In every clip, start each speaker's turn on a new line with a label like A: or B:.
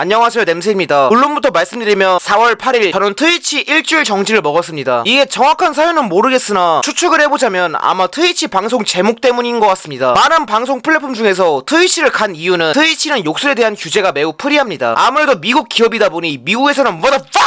A: 안녕하세요 냄새입니다. 본론부터 말씀드리면 4월 8일 저는 트위치 일주일 정지를 먹었습니다. 이게 정확한 사연은 모르겠으나 추측을 해보자면 아마 트위치 방송 제목 때문인 것 같습니다. 많은 방송 플랫폼 중에서 트위치를 간 이유는 트위치는 욕설에 대한 규제가 매우 프리합니다. 아무래도 미국 기업이다 보니 미국에서는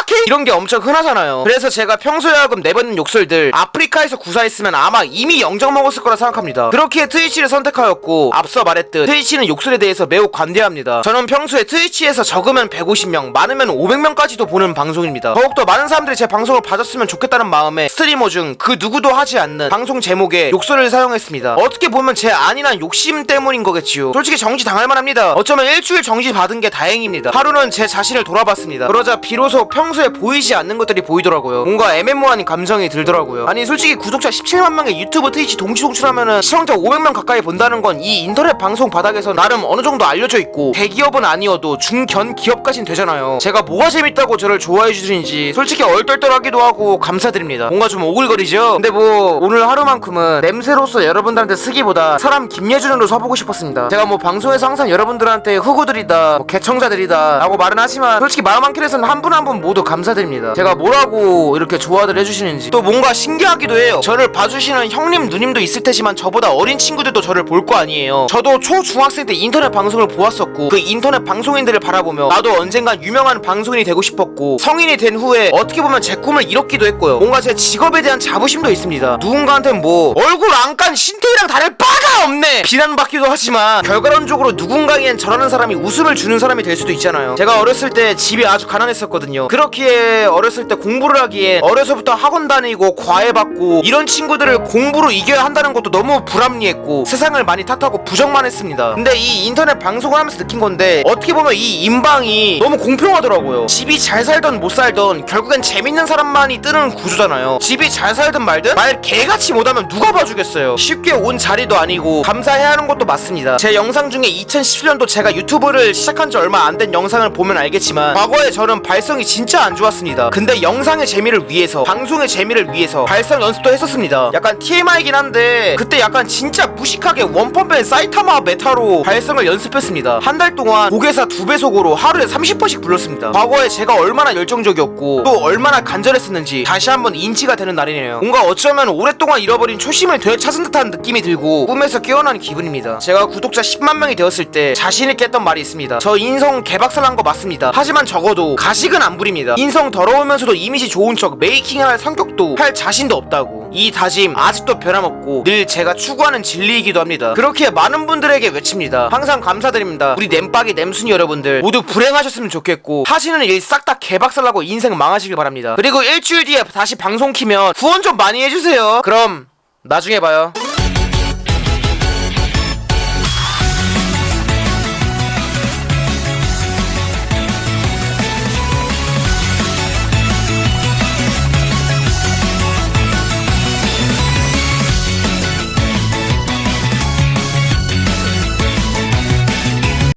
A: motherfucking 이런 게 엄청 흔하잖아요. 그래서 제가 평소에 하금 내뱉는 욕설들 아프리카에서 구사했으면 아마 이미 영정 먹었을 거라 생각합니다. 그렇기에 트위치를 선택하였고 앞서 말했듯 트위치는 욕설에 대해서 매우 관대합니다. 저는 평소에 트위치에서 적으면 150명 많으면 500명까지도 보는 방송입니다. 더욱더 많은 사람들이 제 방송을 봐줬으면 좋겠다는 마음에 스트리머 중 그 누구도 하지 않는 방송 제목에 욕설을 사용했습니다. 어떻게 보면 제 안일한 욕심 때문인 거겠지요. 솔직히 정지 당할 만합니다. 어쩌면 일주일 정지 받은 게 다행입니다. 하루는 제 자신을 돌아봤습니다. 그러자 비로소 평소 에 보이지 않는 것들이 보이더라고요. 뭔가 애매모호한 감정이 들더라고요. 아니 솔직히 구독자 17만 명의 유튜브 트위치 동시 송출하면은 시청자 500명 가까이 본다는 건 이 인터넷 방송 바닥에서 나름 어느 정도 알려져 있고 대기업은 아니어도 중견 기업까진 되잖아요. 제가 뭐가 재밌다고 저를 좋아해 주시는지 솔직히 얼떨떨하기도 하고 감사드립니다. 뭔가 좀 오글거리죠? 근데 뭐 오늘 하루만큼은 냄새로서 여러분들한테 쓰기보다 사람 김예준으로 서보고 싶었습니다. 제가 뭐 방송에서 항상 여러분들한테 흑우들이다 뭐 개청자들이다 라고 말은 하지만 솔직히 마음 한 켠에서는 한 분 한 분 모두 감사드립니다. 제가 뭐라고 이렇게 좋아들 해주시는지 또 뭔가 신기하기도 해요. 저를 봐주시는 형님 누님도 있을 테지만 저보다 어린 친구들도 저를 볼 거 아니에요. 저도 초중학생 때 인터넷 방송을 보았었고 그 인터넷 방송인들을 바라보며 나도 언젠간 유명한 방송인이 되고 싶었고 성인이 된 후에 어떻게 보면 제 꿈을 이뤘기도 했고요. 뭔가 제 직업에 대한 자부심도 있습니다. 누군가한테 뭐 얼굴 안 깐 신태희랑 다를 바가 없네! 비난받기도 하지만 결과론적으로 누군가에겐 저라는 사람이 웃음을 주는 사람이 될 수도 있잖아요. 제가 어렸을 때 집이 아주 가난했었거든요. 그렇 기에 어렸을 때 공부를 하기에 어려서부터 학원 다니고 과외 받고 이런 친구들을 공부로 이겨야 한다는 것도 너무 불합리했고 세상을 많이 탓하고 부정만 했습니다. 근데 이 인터넷 방송을 하면서 느낀 건데 어떻게 보면 이 인방이 너무 공평하더라고요. 집이 잘 살던 못 살던 결국엔 재밌는 사람만이 뜨는 구조잖아요. 집이 잘 살든 말든 말 개같이 못하면 누가 봐주겠어요? 쉽게 온 자리도 아니고 감사해야 하는 것도 맞습니다. 제 영상 중에 2017년도 제가 유튜브를 시작한 지 얼마 안 된 영상을 보면 알겠지만 과거에 저는 발성이 진짜 안 좋았습니다. 근데 영상의 재미를 위해서 방송의 재미를 위해서 발성 연습도 했었습니다. 약간 TMI이긴 한데 그때 약간 진짜 무식하게 원펀맨 사이타마 메타로 발성을 연습했습니다. 한 달 동안 고개사 두 배속으로 하루에 30번씩 불렀습니다. 과거에 제가 얼마나 열정적이었고 또 얼마나 간절했었는지 다시 한번 인지가 되는 날이네요. 뭔가 어쩌면 오랫동안 잃어버린 초심을 되찾은 듯한 느낌이 들고 꿈에서 깨어난 기분입니다. 제가 구독자 10만 명이 되었을 때 자신있게 했던 말이 있습니다. 저 인성 개박살난 거 맞습니다. 하지만 적어도 가식은 안 부립니다 인성 더러우면서도 이미지 좋은 척 메이킹할 성격도 할 자신도 없다고. 이 다짐 아직도 변함없고 늘 제가 추구하는 진리이기도 합니다. 그렇기에 많은 분들에게 외칩니다. 항상 감사드립니다. 우리 냄빡이 냄순이 여러분들 모두 불행하셨으면 좋겠고 하시는 일 싹 다 개박살나고 인생 망하시길 바랍니다. 그리고 일주일 뒤에 다시 방송 키면 후원 좀 많이 해주세요. 그럼 나중에 봐요